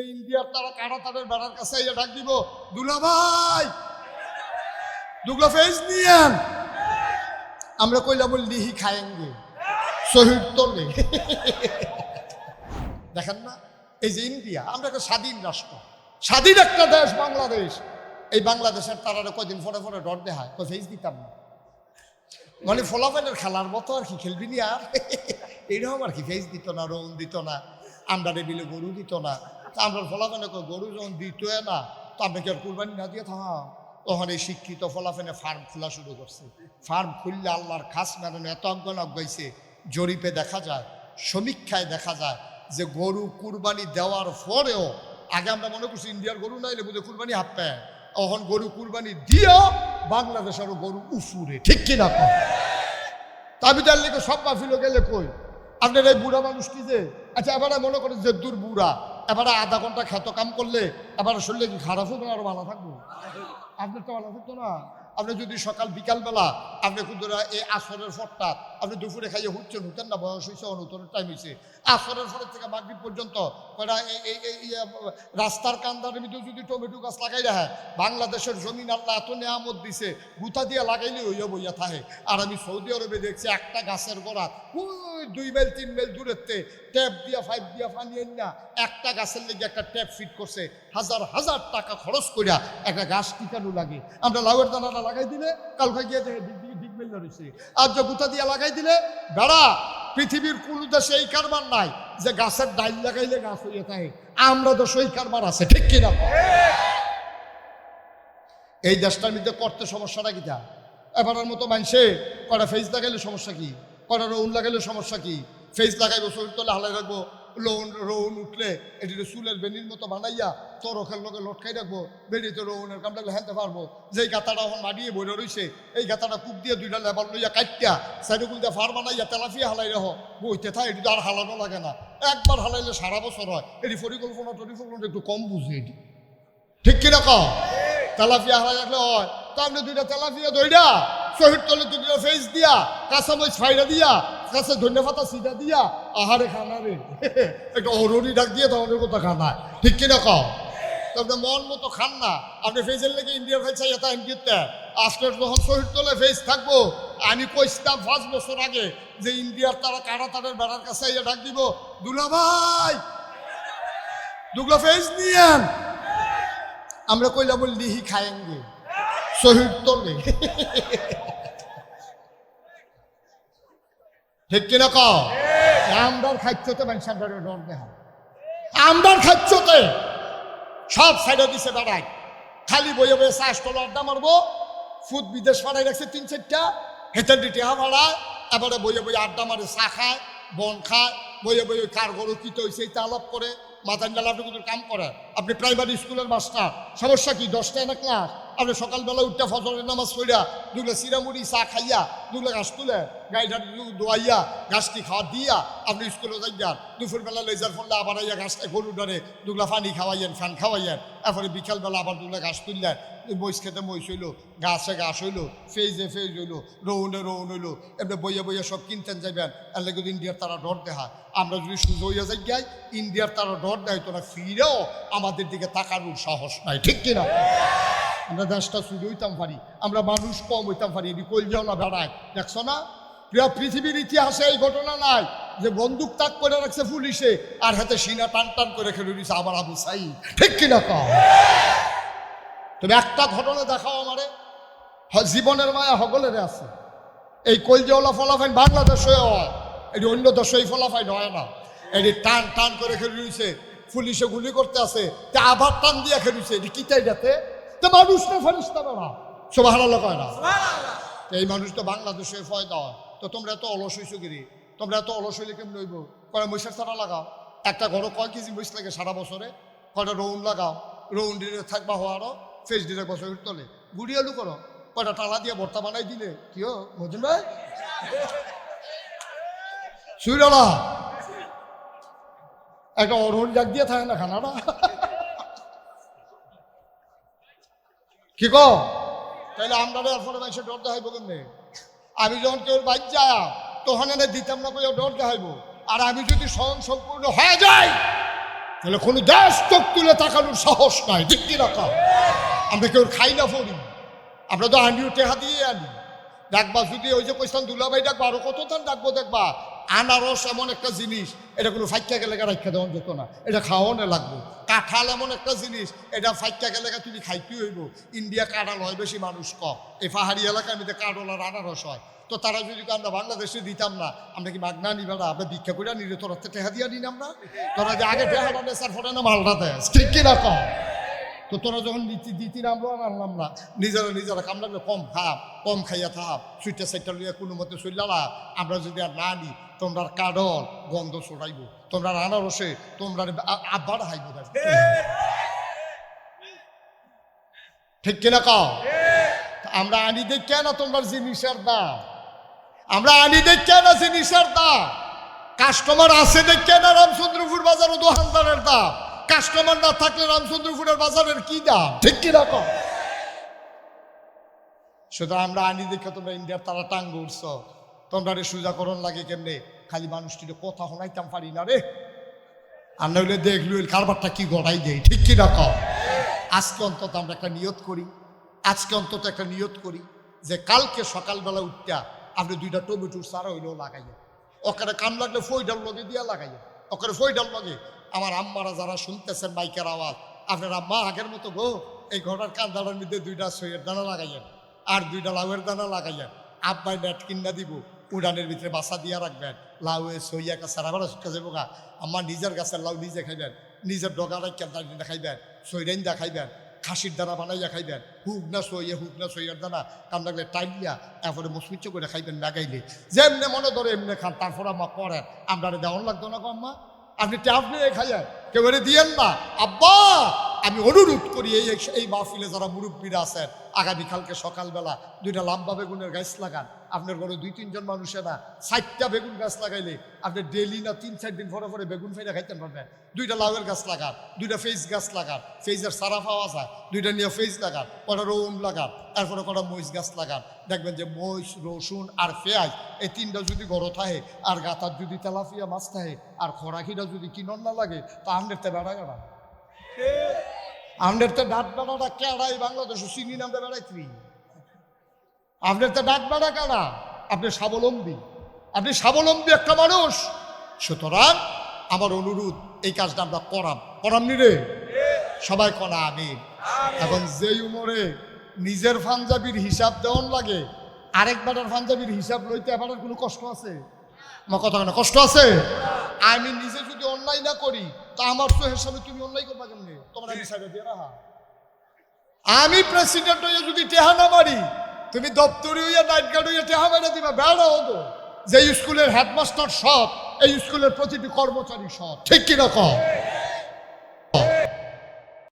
যে ইন্ডিয়ার তারা কারা তাদের বেড়ার কাছে ইয়ে ডাক দিব, দুলা ভাই, দুগলা ফেস নিয়েন। আমরা কইলা বল লিহি খায়েঙ্গে শহীদ তোলে দেখেন না, এই যে ইন্ডিয়া, আমরা একটা স্বাধীন রাষ্ট্র, স্বাধীন একটা দেশ বাংলাদেশ। এই বাংলাদেশের তারা কদিন পরে পরে ডর দেহায় তো ফেস দিতাম না। মানে ফলাফলের খেলার মতো আর কি, খেলবি নি আর? এইরকম আর কি, ফেস দিত না রং দিত না, আমরা বিলে গরু দিত না। তা আমরা ফলাফলে কই, গরু যখন দিত না তো আপনি কি আর কুরবানি না দিয়ে থাকা তখন এই শিক্ষিত ফলাফলে ফার্ম খোলা শুরু করছে। ফার্ম খুললে আল্লাহর খাস মেরানো এত অজ্ঞান অজ্ঞাইছে জরিপে দেখা যায় সমীক্ষায় দেখা যায় যে গরু কুরবানি দেওয়ার পরেও আগে আমরা মনে করছি ইন্ডিয়ার গরু নাইলে বুঝে কুরবানি হাত পায়। এখন গরু কুরবানি দিয়েও বাংলাদেশেরও গরু উফুরে ঠিক কিনা কয়? তাবি তার লিখে সব মাহফিল গেলে কই? আপনার এই বুড়া মানুষ কি যে? আচ্ছা এবারে মনে করেন যে দূর বুড়া এবারে আধা ঘণ্টা খেত কাম করলে, এবার শরীরে কি খারাপ হবে আরও ভালো থাকব? আপনার তো ভালো থাকতো না? আপনি যদি সকাল, বিকালবেলা আপনি কিন্তু এই আসরের ফটটা আপনি দুপুরে খাইয়ে হুচ্ছেন হুতেন না, বয়স হয়েছে অনুতরের টাইম হয়েছে আসরের ফলের থেকে মাগরিব পর্যন্ত কয়টা এই- রাস্তার কান্দার ভিতরে যদি টমেটো গাছ লাগাই রাখে বাংলাদেশের জমিন আল্লাহ এত নেয়ামত দিছে, গুতা দিয়ে লাগাইলে হইয়া বইয়া থাকে। আর আমি সৌদি আরবে দেখছি একটা গাছের গোড়া, ওই দুই মাইল, তিন মাইল দূরেতে ট্যাপ দিয়া ফাইভ দিয়া আইন না, একটা গাছের লেগে একটা ট্যাপ ফিট করছে, হাজার হাজার টাকা খরচ করিয়া একটা গাছ টিকানো লাগে। আমরা লাউয়ের দানাটা লাগাই দিলে, কালকে গিয়ে দেখে দিক মেল রয়েছে। আর যে গুতা দিয়া লাগাই দিলে, বেড়া, পৃথিবীর কোনো দেশে এই কারবার নাই যে গাছের ডাইল লাগাইলে গাছ হইয়া থাকে। আমরা তো সেই কারবার আছে, ঠিক কিনা? এই দেশটার মধ্যে করতে সমস্যাটা কিটা এবারের মতো মানুষে কটা ফেস লাগাইলে সমস্যা কি? কটা রৌন লাগাইলে সমস্যা কি? ফেস লাগাইবো শরীর তোলে হালাই রাখব। লোন রৌন উঠলে, এটি চুলের বেনির মতো বানাইয়া তরকের লগে লটকাই রাখব বেরিতে রৌনের কামটা হেনতে পারব। যেই গাতাটা এখন মাটিয়ে বইরে রইছে, এই গাতাটা কুপ দিয়ে দুইটা লেবার লইয়া কাটিয়া সাইডুকুল দিয়ে ফার বানাইয়া তেলাফিয়া হালাই রাখ বইতে থাক এটি আর হালানো লাগে না। একবার হালাইলে সারা বছর হয়। এটি পরিকল্পনা টরিকল্পনা একটু কম বুঝে এটি। ঠিক কিনা কম তেলাপিয়া হারা রাখলে হয়। তা আপনি দুইটা তেলাপিয়া দইরা, শহীদ তলে দুইটা ফেস দিয়া কাঁচা মরিচ ফাইরা দিয়া কাছে ধন্যবাদ সিধা দিয়া আহারে খানা রে। একটা অরুণি ডাক দিয়ে তখন কথা খানা। ঠিক কিনা কম তবে মন মতো খান না। আপনি ফেসের লেগে ইন্ডিয়ার ফেস চাই এটা ইন্ডিয়াতে আজকে যখন শহীদ তলে ফেস থাকব, আমি কইছিলাম পাঁচ বছর আগে যে ইন্ডিয়ার তারা কারা তাদের বেড়ার কাছে ইয়ে ডাক দিব, দুলা ভাই, দুগলা ফেস নিয়েন আমরা কইলা বল লিহি খায়েঙ্গে, শহীদ তোলে ঠিক কিনা ক আমদার খাচ্ছতে মানুষের ডর দেহা। আমদার খাচ্ছতে সব সাইডে দিছে বেড়ায় খালি বইয়ে বইয়ে চাষ তোলা আড্ডা মারবো ফুট বিদেশ পাড়ায় রাখছে তিন চারটা হেঁটে দিতে ভাড়ায় এবারে বইয়ে বইয়ে আড্ডা মারে চা খায় বন খায় বইয়ে বইয়ে কার গরু কিতে হয়েছে এইটা আলাপ করে মাথায় ডালা আপনি কাম করে। আপনি প্রাইমারি স্কুলের মাস্টার সমস্যা কি? দশটায় না ক্লাস আপনি সকালবেলা উঠতে ফজরের নামাজ পড়িয়া দুগুলো সিরামুড়ি চা খাইয়া, দুগুলো গাছ তুলে গাড়িটা দোয়াইয়া গাছটি খাওয়া দিয়া আপনি স্কুলে যাইয়া দুপুরবেলা লেজার ফললে আবার আইয়া ঘাসটা গরু ডরে দুগুলা পানি খাওয়াইয়েন, ফ্যান খাওয়াইয়েন। এরপরে বিকালবেলা আবার দুগুলো ঘাস তুললেন। মহিষ খেতে মহিষ হইল গাছে ঘাস হইল, ফেজে ফেজ হইল, রৌনে রৌন হইল। এমনি বইয়া বইয়া সব কিনতেন যাবেন এর লেগে ইন্ডিয়ার তারা ডর দেখা আমরা যদি সুযোগ হইয়া যাই যাই ইন্ডিয়ার তারা ডর দেয় তোরা ফিরেও আমাদের দিকে তাকানোর সাহস নাই। ঠিক কিনা? আমরা দেশটা শুরু হইতাম পারি আমরা মানুষ কম হইতাম পারি এটি কলজাও না বেড়ায়। দেখছ না? প্রিয়, পৃথিবীর ইতিহাসে এই ঘটনা নাই যে বন্দুক তাক করে রাখছে পুলিশে আর হাতে সিনা টান টান করে খেলে দিছে আমার আবু সাই ঠিক কিনা কম তুমি একটা ঘটনা দেখাও আমারে। জীবনের মায়া হগলের আছে। এই কলজেওয়ালা ফলাফাইন বাংলাদেশে হয় এটি অন্য দেশে এই ফলাফাইন হয় না। এটি টান টান করে খেলে দিছে, পুলিশে গুলি করতে আছে, তা আবার টান দিয়ে খেলুছে এটি কিতাই যাতে? তো মানুষ না ফেরিস্তা না সব হারালো কয় না এই মানুষ তো বাংলাদেশে ফয়দা হয়। তো তোমরা এত অলস হইছো গিরি তোমরা এত অলস হইলে কেমন হইব? কয় মহিষের ছাড়া লাগাও। একটা ঘরে কয় কেজি মহিষ লাগে সারা বছরে? কয়টা রৌন লাগাও? রৌন দিলে থাকবা হওয়ারও ফেস দিলে বছর তোলে গুড়ি আলু করো। কয়টা টালা দিয়ে ভর্তা বানাই দিলে? কি হো মজুন ভাই? সুইরালা। একটা অরহণ জাগ দিয়ে থাকে না খানাটা? কি কো? তাহলে আমরা এরপরে মানুষের ডর দেখাইব কেমনে? আমি যখন কেউ বাইক যায়, তখন এনে দিতাম না কেউ ডর দেখাইব। আর আমি যদি স্বয়ং সম্পূর্ণ হয়ে যাই, তাহলে কোনো দেশ চোখ তুলে তাকানোর সাহস নাই কি রাখা আমরা কেউ খাই না ফরি আমরা তো আনিও টেহা দিয়ে আনি। ডাকবা যদি ওই যে কইসান দুলাভাই ডাকবা, আরও কত ধান ডাকবো দেখবা? আনারস এমন একটা জিনিস, এটা কোনো ফাইকা গেলে রাখা দেওয়া যেত না, এটা খাওয়ানো লাগবে। কাঁঠাল এমন একটা জিনিস, এটা ফাইকা গেলে তুমি খাইতে হইব। ইন্ডিয়া কাঁঠাল হয় বেশি মানুষ কম। এই পাহাড়ি এলাকার মধ্যে কাঁঠাল আর আনারস হয়। তো তারা যদি আমরা বাংলাদেশে দিতাম না, আমরা কি মাগনা নিবা না? আমরা ভিক্ষা করে নিলে তোরা তো টেহা দিয়া নিন আমরা। তোরা যে আগে টেহাটা নেশার ফলে না মালটা দেয়। ঠিক কিনা কম? তো তোরা যখন দিতি দিতি নামলো আর আনলাম না। নিজেরা নিজেরা কাম কম খাপ কম খাইয়া থাপ সুইটা সাইটা লইয়া কোনো মতে চললা আমরা যদি আর না নি তোমরা কাডল গন্ধ ছড়াইব। তোমরা আনারসে তোমরা আব্বার হাইব ঠিক কিনা কও? আমরা আনি দেখে কেন তোমার জিনিসের দাম আমরা আনি দেখে না জিনিসের দাম কাস্টমার আছে দেখে না রামচন্দ্রপুর বাজার ও দোকানদারের দাম। না থাকলে রামচন্দ্রপুরের বাজারের কি দাম? ঠিক কি রকম? সুতরাং আমরা আনি দেখে তোমরা ইন্ডিয়ার তারা টাঙ্গ উঠছ। তোমরা রে সুজাকরণ লাগে কেমনে? খালি মানুষটির কথা শোনাইতাম পারি না রে। আর নইলে দেখলু কারবারটা কি গড়াই দেয়, ঠিক কি রকম? আজকে অন্তত আমরা একটা নিয়ত করি। আজকে অন্তত একটা নিয়ত করি যে কালকে সকালবেলা উঠটা আপনি দুইটা টমেটোর সারা হইলেও লাগাইয়া ওখানে কাম লাগলে ফইডাল লগে দিয়া লাগাইয়া ওখানে ফইডাল লগে আমার আম্মারা যারা শুনতেছেন মাইকের আওয়াজ, আপনার আম্মা, আগের মতো গো, এই ঘোড়ার কান্দাটার মধ্যে দুইটা সইয়ের দানা লাগাইয়েন, আর দুইটা লাউয়ের দানা লাগাইয়েন। আব্বাই নেট কিনা দিব, উড়ানের ভিতরে বাসা দিয়া রাখবেন লাউ সইয়া গাছ সারাবার শুকা যাব গা। আম্মা নিজের গাছের লাউ নিজে খাইবেন, নিজের ডগা রাখিয়া দাঁড়িয়ে খাইবেন সৈরাইন দা খাসির দানা বানাইয়া খাইবেন হুক না সইয়ে হুক না সইয়ার দানা কাম লাগলে টাইলিয়া এরপরে মুসমিচ্ছ করে খাইবেন লাগাইলে। যেমনে মনে ধরে এমনি খান, তারপর আম্মা করেন আমরা দেওয়ান লাগতো না গো আম্মা? আপনি ট্যাপ নিয়ে খাইয়েন কেউ এনে দিয়েন না আব্বা আমি অনুরোধ করি এই এই মাহফিলে যারা মুরব্বীরা আছেন আগামীকালকে সকালবেলা দুইটা লাম্বা বেগুনের গাছ লাগান। আপনার ঘরে দুই, তিনজন মানুষে না ষাটটা বেগুন গাছ লাগাইলে আপনি ডেলি না তিন, চার দিন পরে পরে বেগুন ফেলে খাইতে পারবেন। দুইটা লাউয়ের গাছ লাগান, দুইটা ফেস গাছ লাগান ফেজের সারা পাওয়া যায়, দুইটা নিয়ে ফেজ লাগান, কটা রৌম লাগান, তারপরে কটা মহিষ গাছ লাগান। দেখবেন যে মহিষ, রসুন আর পেঁয়াজ, এই তিনটা যদি গড় থাকে, আর গাতার যদি তেলাফিয়া মাছ থাকে, আর খোরাকিটা যদি কিনন না লাগে, তা আমদের তো বেড়া গাড়া আমাদের তো ডাট বেড়াটা কেড়াই বাংলাদেশ চিনি নামতে বেড়াইত্রি আপনার তো ডাট বেড়া কেডা আপনি স্বাবলম্বী। আপনি স্বাবলম্বী একটা মানুষ। সুতরাং আমার অনুরোধ এই কাজটা আমরা করাম। করাম নি রে? সবাই করা আমি এখন যেই উমরে নিজের পাঞ্জাবির হিসাব দেওয়ান লাগে আরেক বেটার পাঞ্জাবির হিসাব লইতে এবার কোনো কষ্ট আছে? আমার কথা কষ্ট আছে? আমি নিজে যদি অন্যায় না করি তা আমার তো হিসাবে তুমি অন্যায় করবা কেমনি? তোমার আমি সাইডে দিয়ে রাখা। আমি প্রেসিডেন্ট হইয়া যদি টেহা না মারি তুমি দপ্তরি হইয়া নাইট গার্ড হইয়া টেহা মেরে দিবা বেড়া হতো যে স্কুলের হেডমাস্টার সৎ এই স্কুলের প্রতিটি কর্মচারী সৎ। ঠিক কিনা কম